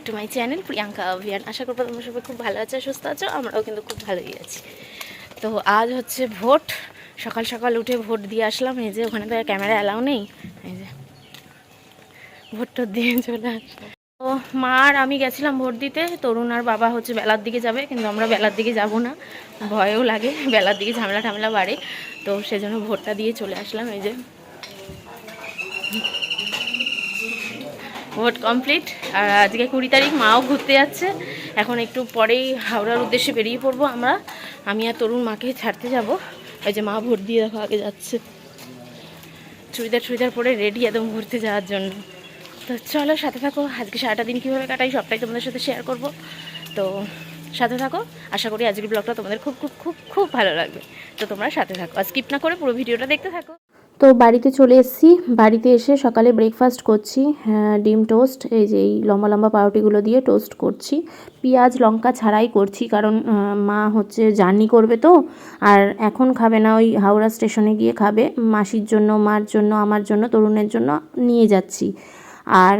Back to my channel Priyanka অভিয়ান আশা করব তোমরা সবাই খুব ভালো আছো, সুস্থ আছো, আমরাও কিন্তু খুব ভালোই আছি। তো আজ হচ্ছে ভোট। সকাল সকাল উঠে ভোট দিয়ে আসলাম। এই যে ওখানে তো ক্যামেরা অ্যালাউ নেই। এই যে ভোট টোট দিয়ে চলে আসলাম। তো মা আর আমি গেছিলাম ভোট দিতে। তরুণ আর বাবা হচ্ছে বেলার দিকে যাবে, কিন্তু আমরা বেলার দিকে যাব না। ভয়ও লাগে, বেলার দিকে ঝামেলা ঠামেলা বাড়ে। তো সেজন্য ভোটটা দিয়ে চলে আসলাম। এই যে ভোট কমপ্লিট আর আজকে কুড়ি তারিখ, মাও ঘুরতে যাচ্ছে। এখন একটু পরেই হাওড়ার উদ্দেশ্যে বেরিয়ে পড়ব আমরা। আমি আর তরুণ মাকে ছাড়তে যাব। ওই যে মা ভোট দিয়ে দেখো আগে যাচ্ছে। চুড়িদার চুড়িদার পরে রেডি একদম ঘুরতে যাওয়ার জন্য। তো চলো সাথে থাকো। আজকে সারাটা দিন কীভাবে কাটাই সবটাই তোমাদের সাথে শেয়ার করব। তো সাথে থাকো। আশা করি আজকের ব্লগটা তোমাদের খুব খুব খুব খুব ভালো লাগবে। তো তোমরা সাথে থাকো। আর স্কিপ না করে পুরো ভিডিওটা দেখতে থাকো। তো বাড়িতে চলে এসেছি। বাড়িতে এসে সকালে ব্রেকফাস্ট করছি। হ্যাঁ, ডিম টোস্ট এই যে এই লম্বা লম্বা পাউটিগুলো দিয়ে টোস্ট করছি। পেঁয়াজ লঙ্কা ছাড়াই করছি কারণ মা হচ্ছে জার্নি করবে তো। আর এখন খাবে না ওই হাওড়া স্টেশনে গিয়ে খাবে। মাসির জন্য মার জন্য আমার জন্য তরুণের জন্য নিয়ে যাচ্ছি। আর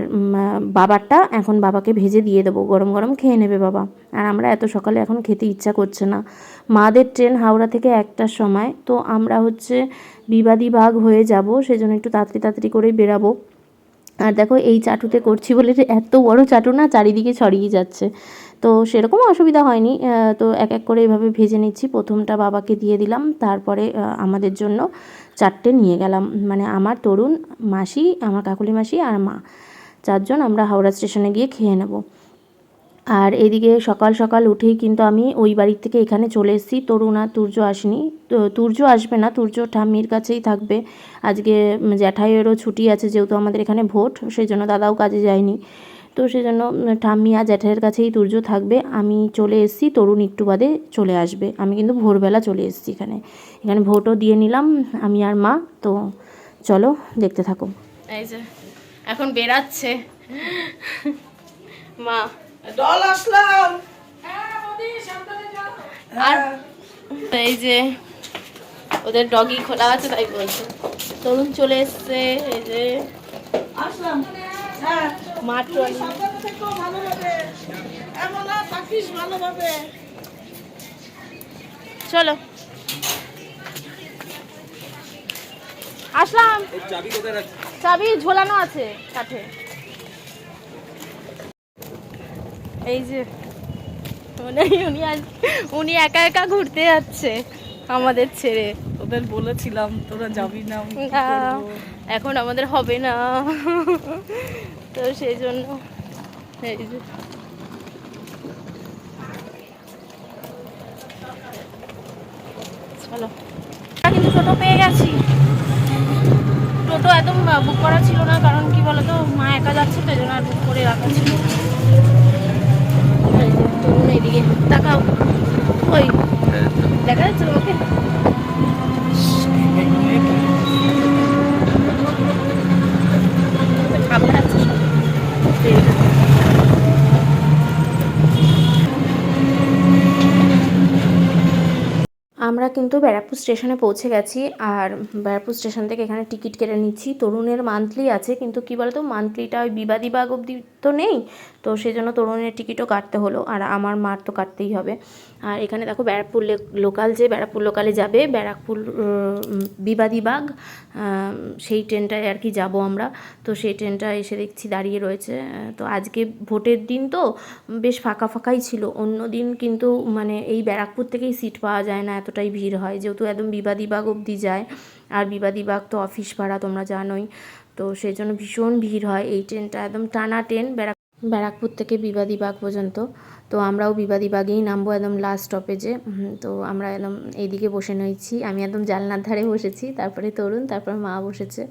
বাবারটা এখন বাবাকে ভেজে দিয়ে দেবো, গরম গরম খেয়ে নেবে বাবা। আর আমরা এত সকালে এখন খেতে ইচ্ছা করছে না। মাদের ট্রেন হাওড়া থেকে একটার সময়, তো আমরা হচ্ছে বিবাদী ভাগ হয়ে যাব, সেজন্য একটু তাড়াতাড়ি তাড়াতাড়ি করেই বেরাবো। আর দেখো এই চাটুতে করছি বলে এত বড় চাটু না, চারিদিকে ছড়িয়ে যাচ্ছে। তো সেরকম অসুবিধা হয়নি তো এক এক করে এভাবে ভেজে নিচ্ছি। প্রথমটা বাবাকে দিয়ে দিলাম, তারপরে আমাদের জন্য চারটে নিয়ে গেলাম। মানে আমার তরুণ মাসি, আমার কাকুলি মাসি আর মা। চারজন আমরা হাওড়া স্টেশনে গিয়ে খেয়ে নেব। আর এদিকে সকাল সকাল উঠেই কিন্তু আমি ওই বাড়ির থেকে এখানে চলে এসেছি। তরুণ আর তুর্য আসেনি। তুর্য আসবে না, তুর্য ঠাম্মির কাছেই থাকবে। আজকে জ্যাঠাইয়েরও ছুটি আছে যেহেতু আমাদের এখানে ভোট, সেই জন্য দাদাও কাজে যায়নি। তো সেই জন্য ঠাম্মি আর জ্যাঠাইয়ের কাছেই তুর্য থাকবে। আমি চলে এসেছি তরুণ একটু বাদে চলে আসবে। আমি কিন্তু ভোরবেলা চলে এসেছি এখানে। এখানে ভোটও দিয়ে নিলাম আমি আর মা। তো চলো দেখতে থাকো। এই যে এখন বেরাচ্ছে। মা। ডল আসলাম। আর এই যে ওদের ডগি খোলা আছে তাই বলছে। তরুণ চলে এসছে এই যে। আসলাম। হ্যাঁ মা ট্রলি সাবধানে থেকো ভালোভাবে এমন আর থাকিস ভালোভাবে। চলো। আসলাম। চাবি ঝোলানো আছে কাঠে। এই যে মানে উনি আজ উনি একা একা ঘুরতে যাচ্ছে আমাদের ছেড়ে। ওদের বলেছিলাম তোরা যাবি না? এখন আমাদের হবে না। তো সেই জন্য, এই যে। চলো। কিন্তু টোটো পেয়ে গেছি। টোটো একদম বুক করা ছিল না, কারণ কি বলতো, মা একা যাচ্ছে, তো জন্য আর বুক করে রাখা ছিল তরুণ এইদিকে। তাকাও ওই, দেখা যাচ্ছে তোমাকে খাবার আছে সব। আমরা কিন্তু ব্যারাকপুর স্টেশনে পৌঁছে গেছি আর ব্যারাকপুর স্টেশন থেকে এখানে টিকিট কেটে নিচ্ছি। তরুণের মান্থলি আছে, কিন্তু কি বলতো মান্থলিটা ওই বিবাদী বাগ অবধি তো নেই। তো সেই জন্য তরুণের টিকিটও কাটতে হলো আর আমার মার তো কাটতেই হবে। আর এখানে দেখো ব্যারাকপুর লোকাল যে ব্যারাকপুর লোকালে যাবে ব্যারাকপুর উম, বিবাদী বাগ সেই ট্রেনটায় আর কি যাব আমরা। তো সেই ট্রেনটা এসে দেখছি দাঁড়িয়ে রয়েছে। তো আজকে ভোটের দিন তো বেশ ফাঁকা ফাঁকাই ছিল। অন্য দিন কিন্তু মানে এই ব্যারাকপুর থেকেই সিট পাওয়া যায় না এতটাই ভিড় হয়। যেহেতু একদম বিবাদী বাগ অবধি যায় আর বিবাদী বাগ তো অফিস ভাড়া তোমরা জানোই। তো সেই জন্য ভীষণ ভিড় হয়। এই ট্রেনটা একদম টানা ট্রেন ব্যারাক, ব্যারাকপুর থেকে বিবাদী বাগ পর্যন্ত। তো আমরাও বিবাদী বাগেই নামবো একদম লাস্ট স্টপেজে তো আমরা একদম এইদিকে বসে নিয়েছি আমি একদম জানলার ধারে বসেছি। তারপরে তরুণ, তারপর মা বসেছে।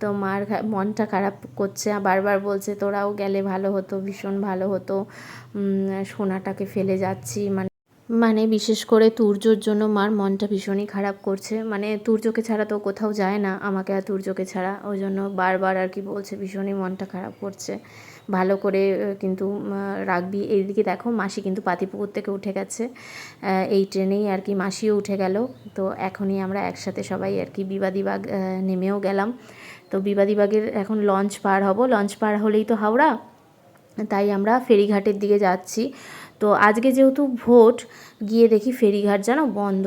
তো মার মনটা খারাপ করছে। বারবার বলছে, তোরাও গেলে ভালো হতো, ভীষণ ভালো হতো। সোনাটাকে ফেলে যাচ্ছি। মানে মানে বিশেষ করে তুর্যর জন্য মার মনটা ভীষণই খারাপ করছে। মানে তুর্যকে ছাড়া তো কোথাও যায় না, আমাকে আর তুর্যকে ছাড়া। ওই জন্য বারবার আর কি বলছে, ভীষণই মনটা খারাপ করছে। ভালো করে কিন্তু রাখবি এইদিকে দেখো, মাসি কিন্তু পাতিপুকুর থেকে উঠে গেছে। এই ট্রেনেই আর কি মাসিও উঠে গেল। তো এখনই আমরা একসাথে সবাই আর কি বিবাদীবাগ নেমেও গেলাম। তো বিবাদীবাগের এখন লঞ্চ পার হব। লঞ্চ পার হলেই তো হাওড়া। তাই আমরা ফেরিঘাটের দিকে যাচ্ছি। তো আজকে যেহেতু ভোট, গিয়ে দেখি ফেরিঘাট যেন বন্ধ।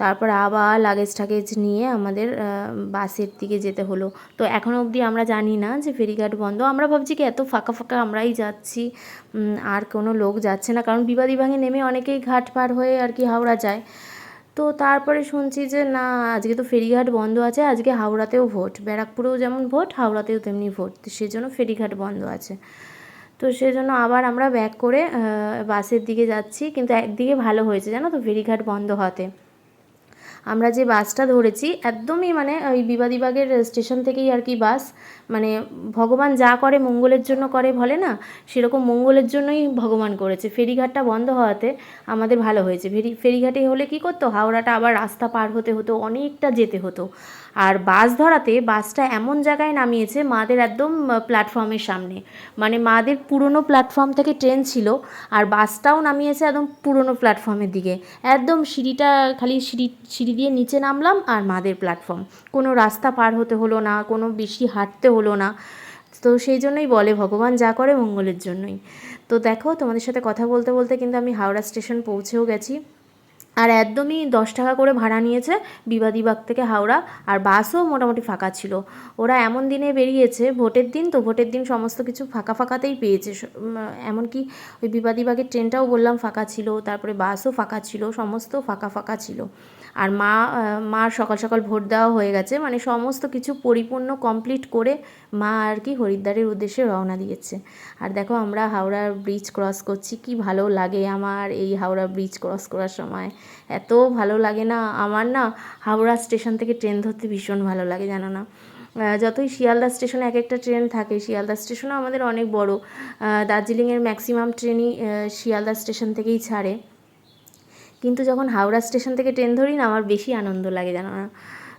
তারপর আবার লাগেজ টাগেজ নিয়ে আমাদের বাসের দিকে যেতে হলো। তো এখনও অবধি আমরা জানি না যে ফেরিঘাট বন্ধ। আমরা ভাবছি কি এত ফাঁকা ফাঁকা আমরাই যাচ্ছি। আর কোনো লোক যাচ্ছে না। কারণ বিবাদী ভাঙে নেমে অনেকেই ঘাট পার হয়ে আর কি হাওড়া যায়। তো তারপরে শুনছি যে না, আজকে তো ফেরিঘাট বন্ধ আছে, আজকে হাওড়াতেও ভোট। ব্যারাকপুরেও যেমন ভোট, হাওড়াতেও তেমনি ভোট। সেজন্য ফেরিঘাট বন্ধ আছে। তো সেজন্য আবার আমরা ব্যাক করে বাসের দিকে যাচ্ছি। কিন্তু একদিকে ভালো হয়েছে, জানো তো? ফেরিঘাট বন্ধ হতে আমরা যে বাসটা ধরেছি, একদমই মানে ওই বিবাদীবাগের স্টেশন থেকেই আর কি বাস মানে ভগবান যা করে মঙ্গলের জন্য করে বলে না, সেরকম মঙ্গলের জন্যই ভগবান করেছে। ফেরিঘাটটা বন্ধ হওয়াতে আমাদের ভালো হয়েছে। ফেরি, ফেরিঘাটে হলে কি করতো? হাওড়াটা আবার রাস্তা পার হতে হতো, অনেকটা যেতে হতো। আর বাস ধরাতে বাসটা এমন জায়গায় নামিয়েছে, মাদের একদম প্ল্যাটফর্মের সামনে। মানে মাদের পুরনো প্ল্যাটফর্ম থেকে ট্রেন ছিল, আর বাসটাও নামিয়েছে একদম পুরনো প্ল্যাটফর্মের দিকে। একদম সিঁড়িটা, খালি সিঁড়ি সিঁড়ি দিয়ে নিচে নামলাম আর মাদের প্ল্যাটফর্ম কোনো রাস্তা পার হতে হলো না, কোনো বেশি হাঁটতে হলো না। তো সেই জন্যই বলে, ভগবান যা করে মঙ্গলের জন্যই। তো দেখো, তোমাদের সাথে কথা বলতে বলতে কিন্তু আমি হাওড়া স্টেশন পৌঁছেও গেছি। আর একদমই দশ টাকা করে ভাড়া নিয়েছে বিবাদীবাগ থেকে হাওড়া, আর বাসও মোটামুটি ফাঁকা ছিল। ওরা এমন দিনে বেরিয়েছে, ভোটের দিন তো ভোটের দিন সমস্ত কিছু ফাঁকা ফাঁকাতেই পেয়েছে। এমনকি ওই বিবাদীবাগের ট্রেনটাও বললাম ফাঁকা ছিল, তারপরে বাসও ফাঁকা ছিল সমস্ত ফাঁকা ফাঁকা ছিল। আর মা মার সকাল সকাল ভোট দেওয়া হয়ে গেছে। মানে সমস্ত কিছু পরিপূর্ণ কমপ্লিট করে মা আর কি হরিদ্বারের উদ্দেশ্যে রওনা দিয়েছে। আর দেখো আমরা হাওড়ার ব্রিজ ক্রস করছি। কি ভালো লাগে আমার এই হাওড়া ব্রিজ ক্রস করার সময়। এত ভালো লাগে না। আমার না হাওড়া স্টেশন থেকে ট্রেন ধরতে ভীষণ ভালো লাগে, জানো না? যতই শিয়ালদা স্টেশনে এক একটা ট্রেন থাকে, শিয়ালদা স্টেশনও আমাদের অনেক বড়। দার্জিলিংয়ের ম্যাক্সিমাম ট্রেনই শিয়ালদা স্টেশন থেকেই ছাড়ে। কিন্তু যখন হাওড়া স্টেশন থেকে ট্রেন ধরি না, আমার বেশি আনন্দ লাগে, জানো না?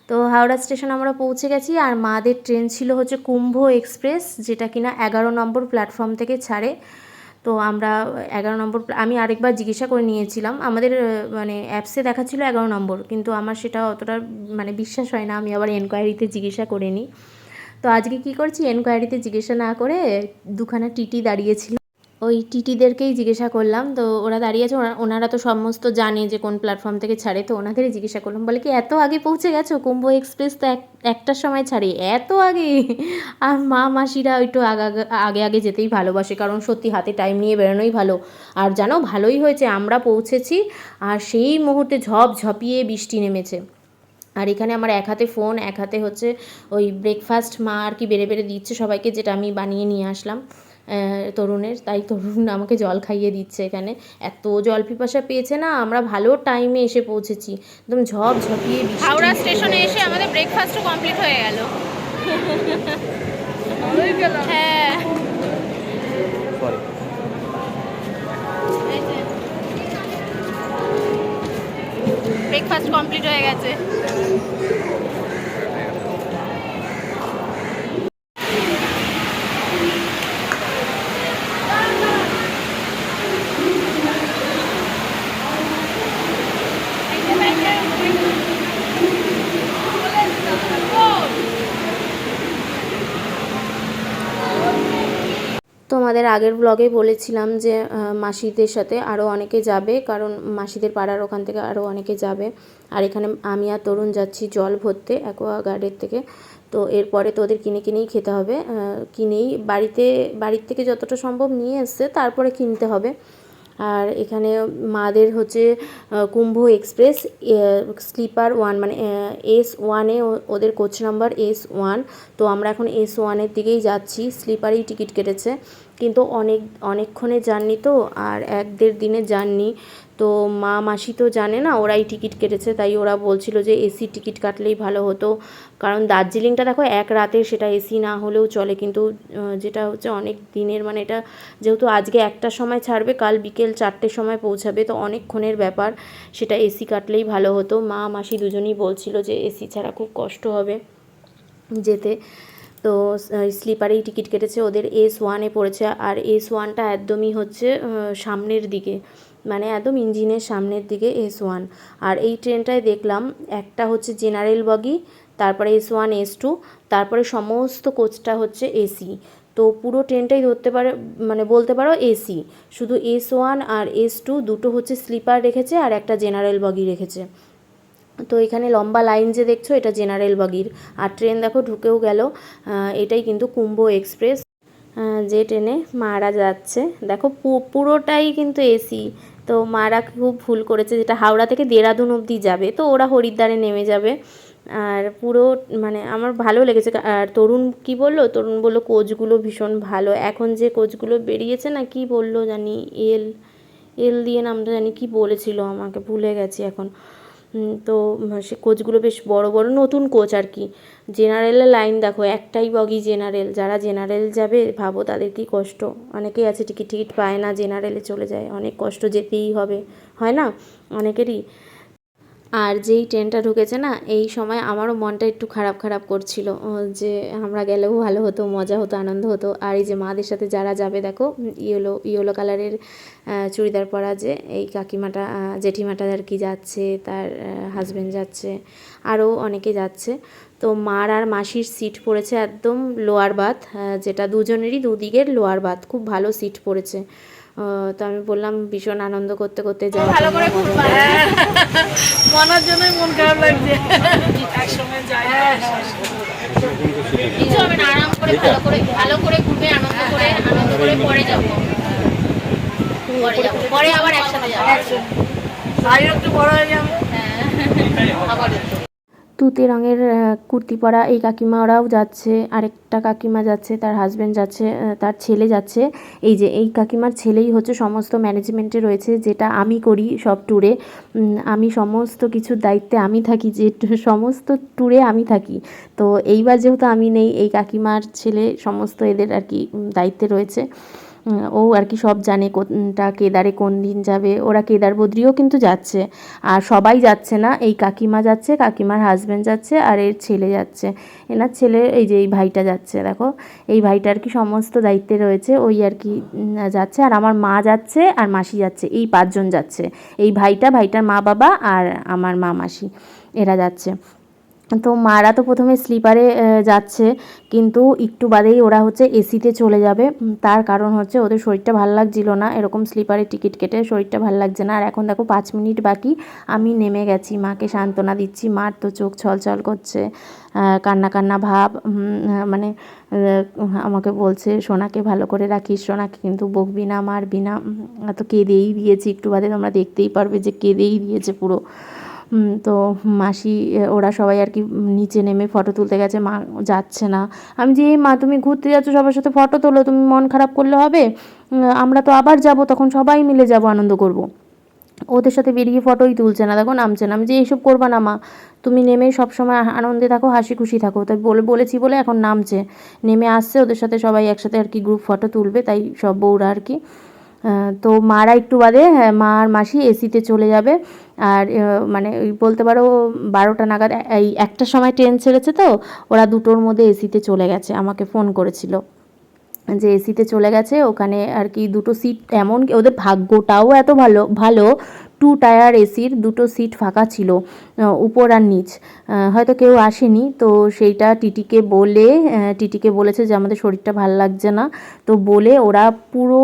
তো হাওড়া স্টেশন আমরা পৌঁছে গেছি, আর মাদের ট্রেন ছিল হচ্ছে কুম্ভ এক্সপ্রেস, যেটা কিনা এগারো নম্বর প্ল্যাটফর্ম থেকে ছাড়ে। তো আমরা এগারো নম্বর আমি আরেকবার জিজ্ঞাসা করে নিয়েছিলাম, আমাদের মানে অ্যাপসে দেখাচ্ছিল এগারো নম্বর, কিন্তু আমার সেটা অতটা মানে বিশ্বাস হয় না, আমি আবার এনকোয়ারিতে জিজ্ঞাসা করে নিই। তো আজকে কি করছি? এনকোয়ারিতে জিজ্ঞাসা না করে দুখানা টিটি দাঁড়িয়েছিল ওই টিটিদেরকেই জিজ্ঞাসা করলাম। তো ওরা দাঁড়িয়ে আছে ওনারা তো সমস্ত জানে যে কোন প্ল্যাটফর্ম থেকে ছাড়ে, তো ওনাদেরই জিজ্ঞাসা করলাম, বলে কি এত আগে পৌঁছে গেছো? কুম্ভ এক্সপ্রেস তো এক একটার সময় ছাড়ে, এত আগে? আর মা মাসিরা একটু আগে আগে আগে যেতেই ভালোবাসে, কারণ সত্যি হাতে টাইম নিয়ে বেরোনোই ভালো। আর জানো, ভালোই হয়েছে, আমরা পৌঁছেছি, আর সেই মুহূর্তে ঝপ ঝপিয়ে বৃষ্টি নেমেছে। আর এখানে আমার এক হাতে ফোন এক হাতে হচ্ছে ওই ব্রেকফাস্ট মা আর কি বেড়ে বেড়ে দিচ্ছে সবাইকে, যেটা আমি বানিয়ে নিয়ে আসলাম। তরুণের তাই তরুণ আমাকে জল খাইয়ে দিচ্ছে এখানে। এত জল পিপাসা পেয়েছে না আমরা ভালো টাইমে এসে পৌঁছেছি। একদম ঝপ ঝপিয়ে হাওড়া স্টেশনে এসে আমাদের ব্রেকফাস্টও কমপ্লিট হয়ে গেল। হ্যাঁ ব্রেকফাস্ট কমপ্লিট হয়ে গেছে। তোমাদের আগের ব্লগে বলেছিলাম যে মাসিদের সাথে আরও অনেকে যাবে, কারণ মাসিদের পাড়ার ওখান থেকে আরও অনেকে যাবে। আর এখানে আমি আর তরুণ যাচ্ছি জল ভরতে অ্যাকোয়া গার্ডের থেকে। তো এরপরে তো ওদের কিনে কিনেই খেতে হবে। কিনেই বাড়িতে, বাড়ির থেকে যতটা সম্ভব নিয়ে এসছে, তারপরে কিনতে হবে। আর এখানে মাদের হচ্ছে কুম্ভ এক্সপ্রেস স্লিপার ওয়ান মানে এস ওয়ানে ওদের কোচ নাম্বার এস ওয়ান। তো আমরা এখন এস ওয়ানের দিকেই যাচ্ছি, স্লিপারেই টিকিট কেটেছে। কিন্তু অনেক অনেকক্ষণে জার্নি তো, আর এক দেড় দিনের জার্নি। তো মা মাসি তো জানে না, ওরাই টিকিট কেটেছে, তাই ওরা বলছিল যে এসি টিকিট কাটলেই ভালো হতো। কারণ দার্জিলিংটা দেখো এক রাতে সেটা এসি না হলেও চলে, কিন্তু যেটা হচ্ছে অনেক দিনের মানে এটা যেহেতু আজকে একটার সময় ছাড়বে, কাল বিকেল চারটের সময় পৌঁছাবে, তো অনেকক্ষণের ব্যাপার, সেটা এসি কাটলেই ভালো হতো। মা মাসি দুজনেই বলছিল যে এসি ছাড়া খুব কষ্ট হবে যেতে। তো স্লিপারেই টিকিট কেটেছে, ওদের এস ওয়ানে পড়েছে, আর এস ওয়ানটা একদমই হচ্ছে সামনের দিকে মানে একদম ইঞ্জিনের সামনের দিকে এস ওয়ান আর এই ট্রেনটায় দেখলাম একটা হচ্ছে জেনারেল বগি তারপরে এস ওয়ান এস টু তারপরে সমস্ত কোচটা হচ্ছে এসি তো পুরো ট্রেনটাই ধরতে পারে মানে বলতে পারো এসি শুধু এস ওয়ান আর এস টু দুটো হচ্ছে স্লিপার রেখেছে আর একটা জেনারেল বগি রেখেছে। তো এখানে লম্বা লাইন যে দেখছ, এটা জেনারেল বগির। আর ট্রেন দেখো, ঢুকেও গেল। এটাই কিন্তু কুম্ভ এক্সপ্রেস। যে ট্রেনে মারা যাচ্ছে। দেখো পুরোটাই কিন্তু এসি। তো মারা খুব ভুল করেছে, যেটা হাওড়া থেকে দেরাদুন অবধি যাবে। তো ওরা হরিদ্বারে নেমে যাবে। আর পুরো মানে আমার ভালো লেগেছে। আর তরুণ কি বলল? তরুণ বলল, কোচগুলো ভীষণ ভালো। এখন যে কোচগুলো বেরিয়েছে না, কি বলল জানি? এল এল দিয়ে নামটা জানি কি বলেছিল আমাকে, ভুলে গেছি এখন। তো সে কোচগুলো বেশ বড় বড় নতুন কোচ আর কি। জেনারেলের লাইন দেখো, একটাই বগি জেনারেল। যারা জেনারেল যাবে, ভাবো তাদের কি কষ্ট। অনেকেই আছে টিকিট টিকিট পায় না, জেনারেলে চলে যায়। অনেক কষ্ট যেতেই হবে, হয় না? অনেকেরই। আর যেই ট্রেনটা ঢুকেছে না, এই সময় আমারও মনটা একটু খারাপ খারাপ করছিল যে আমরা গেলেও ভালো হতো, মজা হতো, আনন্দ হতো। আর এই যে মাদের সাথে যারা যাবে, দেখো, ইয়েলো ইয়েলো কালারের চুড়িদার পরা যে, এই কাকিমাটা জেঠিমাটা আর কি যাচ্ছে, তার হাজবেন্ড যাচ্ছে, আরও অনেকে যাচ্ছে। তো মার আর মাসির সিট পড়েছে একদম লোয়ার বাথ যেটা দুজনেরই দুদিকের লোয়ার বাথ খুব ভালো সিট পড়েছে। তো আমি বললাম ভীষণ আনন্দ করতে করতে যাওয়া ভালো করে ঘুরবা। মনার জন্যই মন খারাপ লাগছে। একসঙ্গে যাই। কিছু হবে না আরাম করে ভালো করে ভালো করে ঘুরবে আনন্দ করে আনন্দ করে পরে যাব। পরে আবার একসাথে যাব। ভাই একটু বড় হয়ে। যাবে হ্যাঁ আবার তুতে রঙের কুর্তি পরা এই কাকিমারাও যাচ্ছে। আরেকটা কাকিমা যাচ্ছে, তার হাজব্যান্ড যাচ্ছে তার ছেলে যাচ্ছে। এই যে, এই কাকিমার ছেলেই হচ্ছে সমস্ত ম্যানেজমেন্টে রয়েছে, যেটা আমি করি সব ট্যুরে আমি সমস্ত কিছুর দায়িত্বে আমি থাকি, যে সমস্ত ট্যুরে আমি থাকি। তো এইবার যেহেতু আমি নেই, এই কাকিমার ছেলে সমস্ত এদের আর কি দায়িত্বে রয়েছে। ও আর কি সব জানে কোনটা কেদারে কোন দিন যাবে। ওরা কেদার বদ্রিও কিন্তু যাচ্ছে। আর সবাই যাচ্ছে না। এই কাকিমা যাচ্ছে, কাকিমার হাজব্যান্ড যাচ্ছে, আর এর ছেলে যাচ্ছে। এনার ছেলে, এই যে এই ভাইটা যাচ্ছে, দেখো। এই ভাইটা আর কি সমস্ত দায়িত্বে রয়েছে, ওই আর কি যাচ্ছে। আর আমার মা যাচ্ছে, আর মাসি যাচ্ছে। এই পাঁচজন যাচ্ছে। এই ভাইটা, ভাইটার মা বাবা আর আমার মা মাসি এরা যাচ্ছে। তো মারা তো প্রথমে স্লিপারে যাচ্ছে, কিন্তু একটু বাদেই ওরা হচ্ছে এসিতে চলে যাবে। তার কারণ হচ্ছে ওদের শরীরটা ভালো লাগছিল না, এরকম স্লিপারে টিকিট কেটে শরীরটা ভালো লাগছে না। আর এখন দেখো পাঁচ মিনিট বাকি, আমি নেমে গেছি, মাকে সান্ত্বনা দিচ্ছি, মার তো চোখ ছলছল করছে কান্না কান্না ভাব মানে আমাকে বলছে, সোনাকে ভালো করে রাখিস, সোনাকে কিন্তু বকবি না, মারবি না তো কেঁদেই দিয়েছি, একটু বাদে তোমরা দেখতেই পারবে যে কেঁদেই দিয়েছে পুরো। তো মাসি ওরা সবাই আর কি নিচে নেমে ফটো তুলতে গেছে, মা যাচ্ছে না। আমি যে, "এই মা, তুমি ঘুরতে যাচ্ছ, সবার সাথে ফটো তোলো, তুমি মন খারাপ করলে হবে? আমরা তো আবার যাব, তখন সবাই মিলে যাব, আনন্দ করব। ওদের সাথে বেরিয়ে ফটোই তুলছে না, দেখো, নামছে না। আমি যে, এইসব করবা না মা, তুমি নেমে সবসময় আনন্দে থাকো হাসি খুশি থাকো। তাই বলে, বলেছি বলে এখন নামছে। নেমে আসছে, ওদের সাথে সবাই একসাথে আর কি গ্রুপ ফটো তুলবে, তাই সব বউরা আর কি তো মারা একটু বাদে হ্যাঁ, মা আর মাসি এসিতে চলে যাবে। আর মানে বলতে পারো বারোটা নাগাদ এই একটার সময় ট্রেন ছেড়েছে তো ওরা দুটোর মধ্যে এসিতে চলে গেছে আমাকে ফোন করেছিল। যে এসিতে চলে গেছে ওখানে আর কি দুটো সিট এমন ওদের ভাগ্যটাও এত ভালো ভালো টু টায়ার এসির দুটো সিট ফাঁকা ছিল উপর আর নিচ। হয়তো কেউ আসেনি, তো সেইটা টিটিকে বলে টিটিকে বলেছে যে আমাদের শরীরটা ভালো লাগছে না। তো বলে ওরা পুরো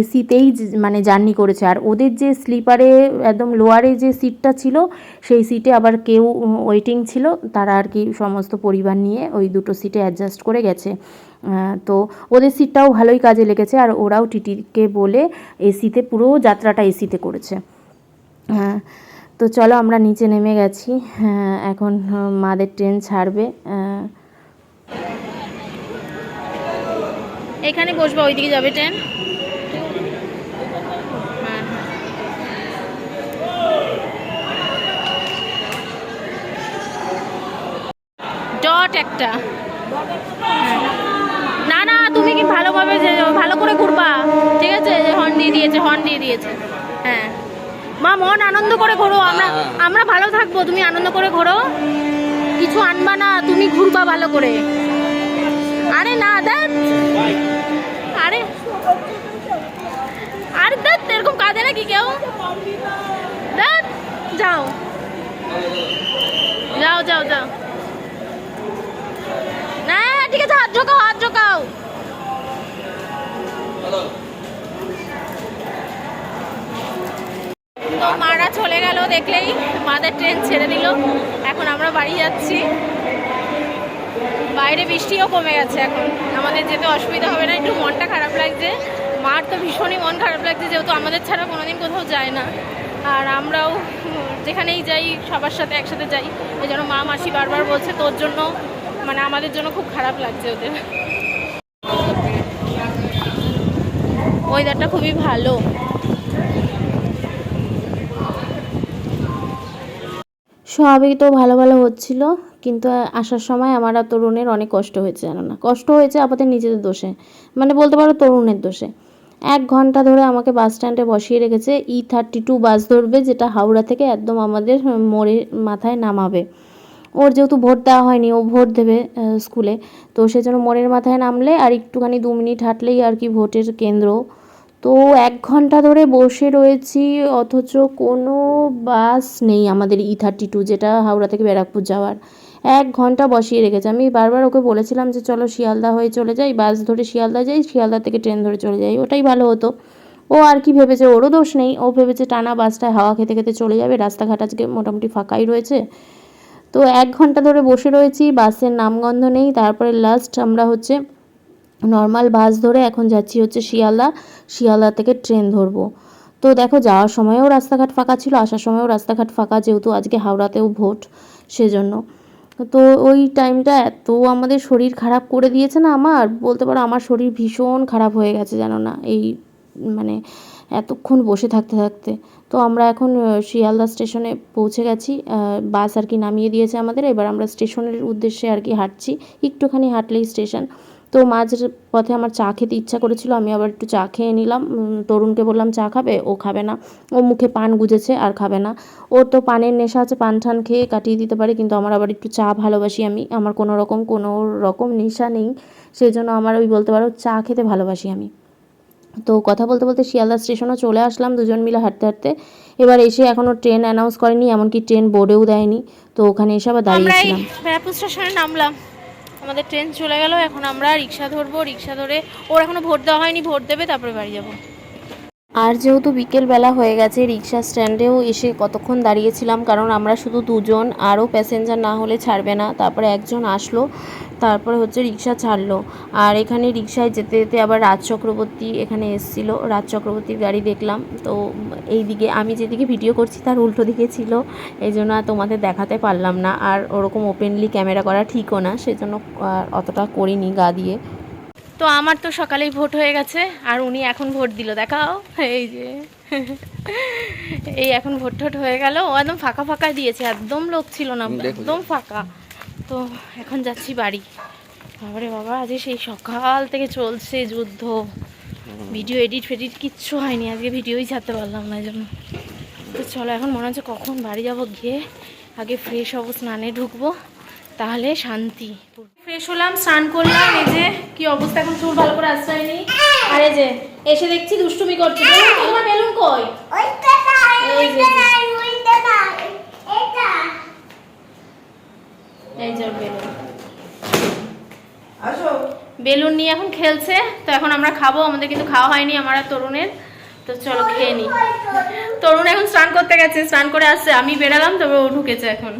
এসিতেই মানে জার্নি করেছে। আর ওদের যে স্লিপারে একদম লোয়ারে যে সিটটা ছিল, সেই সিটে আবার কেউ ওয়েটিং ছিল। তারা আর কি সমস্ত পরিবার নিয়ে ওই দুটো সিটে অ্যাডজাস্ট করে গেছে। তো ওদের সিটটাও ভালোই কাজে লেগেছে। আর ওরাও টিটিকে বলে এসিতে পুরো যাত্রাটা এসিতে করেছে। তো চলো আমরা নিচে নেমে গেছি। হ্যাঁ এখন মাদের ট্রেন ছাড়বে। এখানে বসবা, ওইদিকে যাবে ট্রেন। হ্যাঁ ডট একটা। হ্যাঁ। না না, তুমি কি ভালোভাবে ভালো করে ঘুরবা। ঠিক আছে? হর্ন দিয়ে দিয়েছে হর্ন দিয়ে দিয়েছে। হ্যাঁ। মা মন আনন্দ করে ঘোরো আমরা আমরা ভালো থাকব তুমি আনন্দ করে ঘোরো। কিছু আনবা না তুমি ঘুরবা ভালো করে। আরে না দেখ। আরে। আরে দেখ এরকম কাঁদে নাকি কেউ? দেখ যাও। যাও যাও যাও। না ঠিক আছে হাত ঢোকাও হাত ঢোকাও। তো মারা চলে গেল দেখলেই মাদের ট্রেন ছেড়ে দিল। এখন আমরা বাড়ি যাচ্ছি। বাইরে বৃষ্টিও কমে গেছে এখন। আমাদের যেতে অসুবিধা হবে না। একটু মনটা খারাপ লাগছে। মার তো ভীষণই মন খারাপ লাগছে, যেহেতু আমাদের ছাড়া কোনোদিন কোথাও যায় না। আর আমরাও যেখানেই যাই, সবার সাথে একসাথে যাই। এই জন্য মা, মাসি বারবার বলছে, তোর জন্য মানে আমাদের জন্য খুব খারাপ লাগছে ওদের। ওয়েদারটা খুবই ভালো। সবই তো ভালো ভালো হচ্ছিল, কিন্তু আসার সময় আমার আর তরুণের অনেক কষ্ট হয়েছে, জানো না? কষ্ট হয়েছে আমাদের নিজেদের দোষে মানে বলতে পারো তরুণের দোষে। এক ঘণ্টা ধরে আমাকে বাস স্ট্যান্ডে বসিয়ে রেখেছে ই থার্টি টু বাস ধরবে, যেটা হাওড়া থেকে একদম আমাদের মোড়ে মাথায় নামাবে। ওর যেহেতু ভোট দেওয়া হয়নি, ও ভোট দেবে স্কুলে, তো সেজন্য মোড়ের মাথায় নামলে আর একটুখানি দু মিনিট হাঁটলেই আর কি ভোটের কেন্দ্র তো এক ঘণ্টা ধরে বসে রয়েছি, অথচ কোনো বাস নেই আমাদের ই থার্টি টু যেটা হাওড়া থেকে ব্যারাকপুর যাওয়ার। এক ঘণ্টা বসিয়ে রেখেছে। আমি বারবার ওকে বলেছিলাম যে, চলো শিয়ালদা হয়ে চলে যাই, বাস ধরে শিয়ালদা যাই, শিয়ালদা থেকে ট্রেন ধরে চলে যাই। ওটাই ভালো হতো। ও আর কি ভেবেছে, ওরও দোষ নেই। ও ভেবেছে টানা বাসটায় হাওয়া খেতে খেতে চলে যাবে, রাস্তাঘাট আজকে মোটামুটি ফাঁকাই রয়েছে। তো এক ঘণ্টা ধরে বসে রয়েছি, বাসের নামগন্ধ নেই। তারপরে লাস্ট আমরা হচ্ছে নর্মাল বাস ধরে এখন যাচ্ছি হচ্ছে শিয়ালদা। শিয়ালদা থেকে ট্রেন ধরবো। তো দেখো, যাওয়ার সময়ও রাস্তাঘাট ফাঁকা ছিল, আসার সময়ও রাস্তাঘাট ফাঁকা, যেহেতু আজকে হাওড়াতেও ভোট, সেজন্য। তো ওই টাইমটা এত আমাদের শরীর খারাপ করে দিয়েছে না আমার? বলতে পারো, আমার শরীর ভীষণ খারাপ হয়ে গেছে জানো না? এই মানে এতক্ষণ বসে থাকতে থাকতে। তো আমরা এখন শিয়ালদা স্টেশনে পৌঁছে গেছি। বাস আর কি নামিয়ে দিয়েছে আমাদের। এবার আমরা স্টেশনের উদ্দেশ্যে আর কি হাঁটছি। একটুখানি হাঁটলেই স্টেশন। তো মাঝের পথে আমার চা খেতে ইচ্ছা করেছিল আমি আবার একটু চা খেয়ে নিলাম। তরুণকে বললাম চা খাবে? ও খাবে না। ও মুখে পান গুজেছে আর খাবে না। ওর তো পানের নেশা আছে পান ঠান খেয়ে কাটিয়ে দিতে পারে কিন্তু আমার আবার একটু চা ভালোবাসি আমি। আমার কোনো রকম কোনো রকম নেশা নেই। সেই জন্য আমার ওই বলতে পারো চা খেতে ভালোবাসি আমি। তো কথা বলতে বলতে শিয়ালদা স্টেশনও চলে আসলাম দুজন মিলে হাঁটতে হাঁটতে। এবার এসে এখনও ট্রেন অ্যানাউন্স করেনি এমনকি ট্রেন বোর্ডেও দেয়নি। তো ওখানে এসে আবার দাঁড়িয়েছিলাম। স্টেশনে নামলাম। আমাদের ট্রেন চলে গেল, এখন আমরা রিক্সা ধরবো, রিক্সা ধরে, ওর এখনও ভোট দেওয়া হয়নি, ভোট দেবে, তারপরে বাড়ি যাব। আর যেহেতু বিকেলবেলা হয়ে গেছে, রিক্সা স্ট্যান্ডেও এসে কতক্ষণ দাঁড়িয়েছিলাম, কারণ আমরা শুধু দুজন, আরও প্যাসেঞ্জার না হলে ছাড়বে না। তারপরে একজন আসলো, তারপরে হচ্ছে রিক্সা ছাড়লো। আর এখানে রিক্সায় যেতে যেতে আবার রাজ চক্রবর্তী এখানে এসেছিল। রাজ চক্রবর্তীর গাড়ি দেখলাম। তো এই দিকে আমি যেদিকে ভিডিও করছি, তার উল্টো দিকে ছিল। এই জন্য তোমাদের দেখাতে পারলাম না। আর ওরকম ওপেনলি ক্যামেরা করা ঠিকও না। সেজন্য অতটা করিনি গা দিয়ে। তো আমার তো সকালেই ভোট হয়ে গেছে আর উনি এখন ভোট দিল দেখাও। এই যে। এই এখন ভোট ঠোট হয়ে গেল ও একদম ফাঁকা ফাঁকা দিয়েছে একদম লোক ছিল না একদম ফাঁকা। তো এখন যাচ্ছি বাড়ি। বাবারে বাবা আজকে সেই সকাল থেকে চলছে যুদ্ধ। ভিডিও এডিট ফেডিট কিচ্ছু হয়নি আজকে ভিডিওই ছাড়তে পারলাম না জন্য। তো চলো এখন মনে হচ্ছে কখন বাড়ি যাব গিয়ে আগে ফ্রেশ হব স্নানে ঢুকবো। তাহলে শান্তি। ফ্রেশ হলাম স্নান করলাম এই যে কি অবস্থা এখন? চুল ভালো করে আশ্রয়নি? আর এই যে এসে দেখছি দুষ্টুমি করছে। বেলুন কই? তোমার বেলুন কই? এই যে, এই যে ওর বেলুন বেলুন নিয়ে এখন খেলছে তো এখন আমরা খাব। আমাদের কিন্তু খাওয়া হয়নি আমার আর তরুণের। তো চলো খেয়ে নি। তরুণ এখন স্নান করতে গেছে স্নান করে আসছে। আমি বেরালাম তবে ও ঢুকেছে এখন।